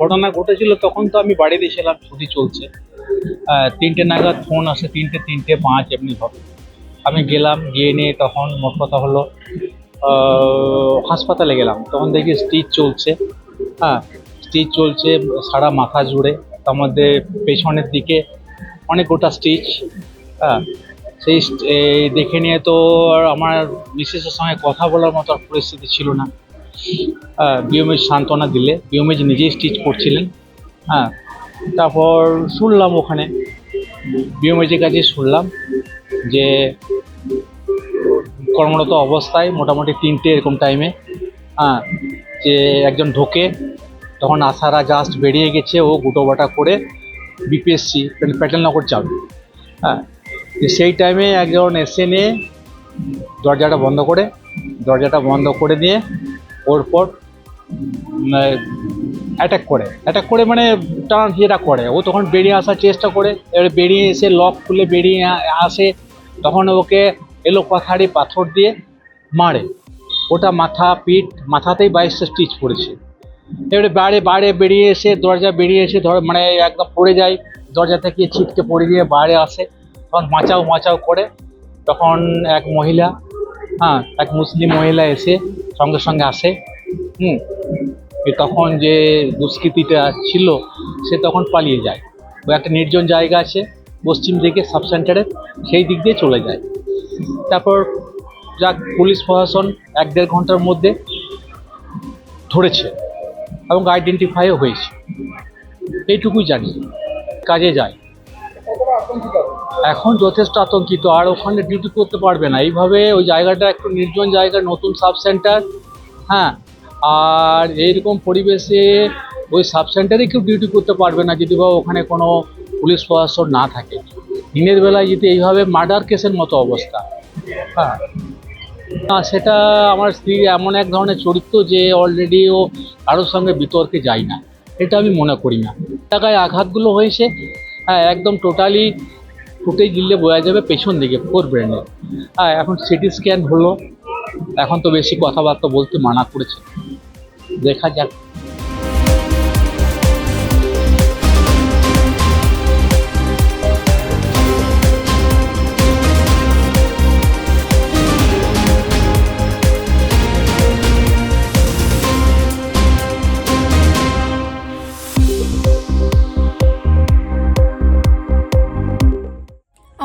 ঘটনা ঘটেছিল, তখন তো আমি বাড়িতে ছিলাম, ছুটি চলছে। তিনটে নাগাদ ফোন আসে, তিনটে তিনটে, পাঁচ, এমনি হবে আমি গেলাম, গিয়ে নিয়ে তখন মোট কথা হলো হাসপাতালে গেলাম। তখন দেখি স্টিচ চলছে। হ্যাঁ স্টিচ চলছে, সারা মাথা জুড়ে। তার মধ্যে পেছনের দিকে অনেক গোটা স্টিচ। হ্যাঁ সেই দেখে নিয়ে তো আর আমার মিসেসের সঙ্গে কথা বলার মতো পরিস্থিতি ছিল না। বিওমেজ সান্ত্বনা দিলে বিওমেজ নিজেই স্টিচ করছিলেন হ্যাঁ তারপর শুনলাম ওখানে বিওমেজের কাছে শুনলাম যে কর্মরত অবস্থায় মোটামুটি তিনটে এরকম টাইমে হ্যাঁ যে একজন ঢোকে, তখন আশারা জাস্ট বেরিয়ে গেছে, ও গুটো বাটা করে বিপিএসসি প্যাটেলনগর যাবে হ্যাঁ সেই টাইমে একজন এসে নিয়ে দরজাটা বন্ধ করে, দরজাটা বন্ধ করে দিয়ে ওর পর অ্যাটাক করে। অ্যাটাক করে মানে টান ইয়েটা করে। ও তখন বেরিয়ে আসার চেষ্টা করে। এবারে বেরিয়ে এসে লক খুলে বেরিয়ে আসে। তখন ওকে এলো পাথাড়ি পাথর দিয়ে মারে। ওটা মাথা, পিঠ মাথাতেই বাইশটা স্টিচ পড়েছে। এবারে বাইরে বাইরে বেরিয়ে এসে, দরজা বেরিয়ে এসে ধর মানে একদম পড়ে যায়। দরজা থেকে ছিটকে পড়ে গিয়ে বাইরে আসে। তখন মাচাও মাচাও করে। তখন এক মহিলা হ্যাঁ এক মুসলিম মহিলা এসে সঙ্গে সঙ্গে আসে। হুম তখন যে দুষ্কৃতিটা ছিল, সে তখন পালিয়ে যায়। ও একটা নির্জন জায়গা আছে, পশ্চিম দিকে সাব সেন্টারের, সেই দিক দিয়ে চলে যায়। তারপর যাক, পুলিশ প্রশাসন এক দেড় ঘণ্টার মধ্যে ধরেছে এবং আইডেন্টিফাইও হয়েছে। এইটুকুই জানি, কাজে যায়। এখন যথেষ্ট আতঙ্কিত, আর ওখানে ডিউটি করতে পারবে না। এইভাবে ওই জায়গাটা একটু নির্জন জায়গা, নতুন সাব সেন্টার হ্যাঁ? আর এইরকম পরিবেশে ওই সাব সেন্টারে কেউ ডিউটি করতে পারবে না যদি বা ওখানে কোনো পুলিশ প্রশাসন না থাকে। দিনের বেলায় যদি এইভাবে মার্ডার কেসের মতো অবস্থা হ্যাঁ? না, সেটা আমার স্ত্রী এমন এক ধরনের চরিত্র যে অলরেডি ও কারোর সঙ্গে বিতর্কে যায় না। এটা আমি মনে করি না। জায়গায় আঘাতগুলো হয়েছে হ্যাঁ একদম টোটালি ফুটে গিললে বোঝা যাবে পেছন দিকে ফোর ব্রেনে হ্যাঁ এখন সিটি স্ক্যান হলো। এখন তো বেশি কথাবার্তা বলতে মানা করেছে। দেখা যাক।